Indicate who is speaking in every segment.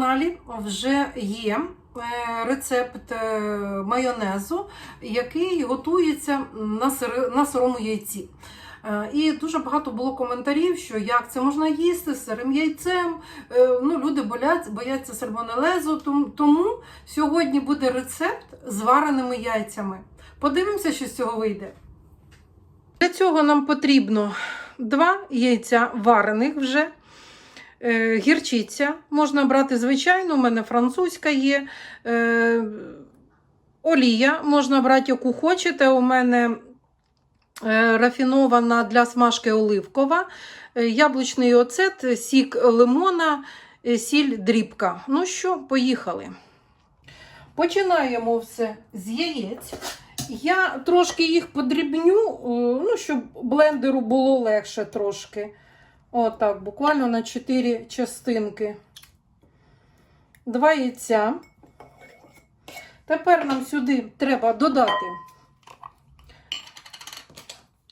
Speaker 1: каналі вже є е, рецепт е, майонезу, який готується на, сирому яйці. Е, І дуже багато було коментарів, що як це можна їсти з сирим яйцем. Ну, люди бояться, бояться сальмонелезу. Тому сьогодні буде рецепт з вареними яйцями. Подивимося, що з цього вийде. Для цього нам потрібно два яйця варених вже. Е, Гірчиця можна брати звичайну, у мене французька є. Е, Олія можна брати, яку хочете. У мене е, рафінована для смажки оливкова, яблучний оцет, сік лимона, сіль дрібка. Ну що, поїхали. Починаємо все з яєць. Я трошки їх подрібню, ну, щоб блендеру було легше трошки. Отак, буквально на 4 частинки. Два яйця. Тепер нам сюди треба додати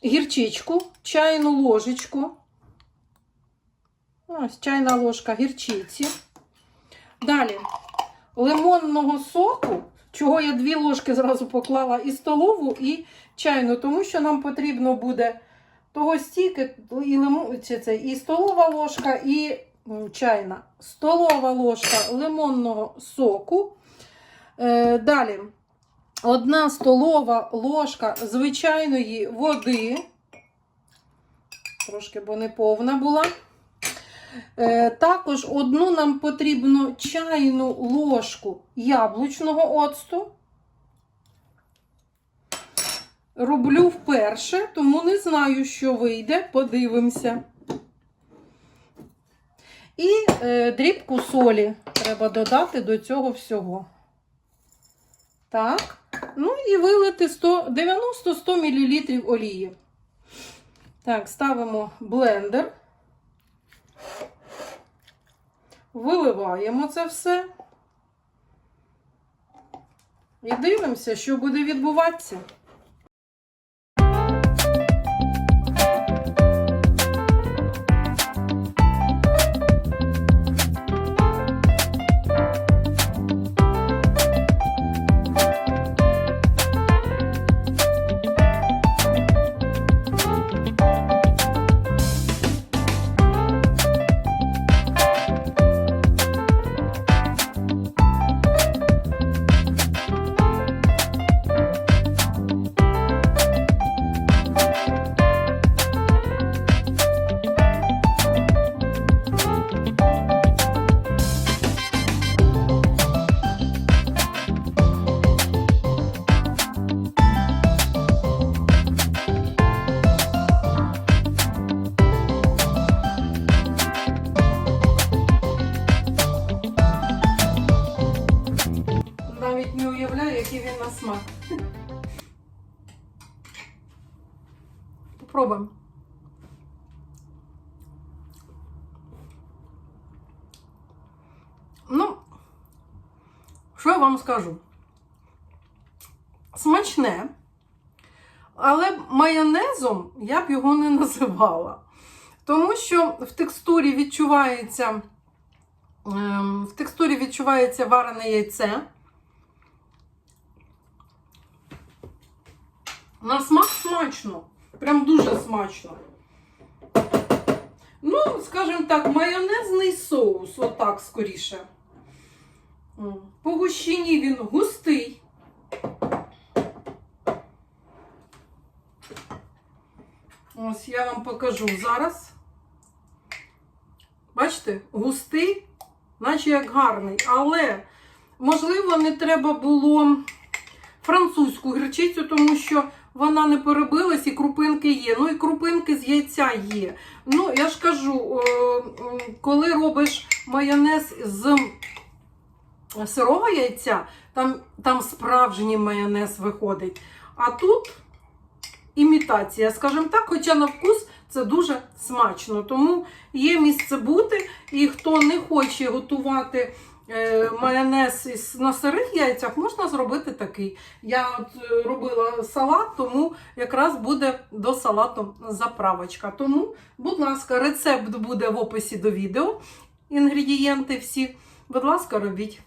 Speaker 1: гірчичку, чайну ложечку. Ось чайна ложка гірчиці. Далі лимонного соку, чого я дві ложки зразу поклала і столову, і чайну, тому що нам потрібно буде того стільки, і, лимон, чи це, і столова ложка, і чайна. Столова ложка лимонного соку. Е, далі одна столова ложка звичайної води. Трошки, бо не повна була. Е, також одну нам потрібно чайну ложку яблучного оцту. Роблю вперше, тому не знаю, що вийде. Подивимося. І е, дрібку солі треба додати до цього всього. Так. Ну і вилити 90-100 мл олії. Так, ставимо блендер. Виливаємо це все. І дивимося, що буде відбуватися. Навіть не уявляю, який він на смак. Попробуємо. Ну, що я вам скажу? Смачне, але майонезом я б його не називала. Тому що в текстурі відчувається, ем, в текстурі відчувається варене яйце. На смак смачно. Прям дуже смачно. Ну, скажімо так, майонезний соус, отак скоріше. По гущині він густий. Ось я вам покажу зараз. Бачите, густий, наче як гарний. Але, можливо, не треба було французьку гірчицю, тому що вона не перебилась і крупинки є. Ну і крупинки з яйця є. Ну, я ж кажу, коли робиш майонез з сирого яйця, там, там справжній майонез виходить. А тут імітація, скажімо так, хоча на вкус це дуже смачно. Тому є місце бути. І хто не хоче готувати майонез із, на сирих яйцях, можна зробити такий. Я от е, робила салат, тому якраз буде до салату заправочка. Тому, будь ласка, рецепт буде в описі до відео. Інгредієнти всі. Будь ласка, робіть.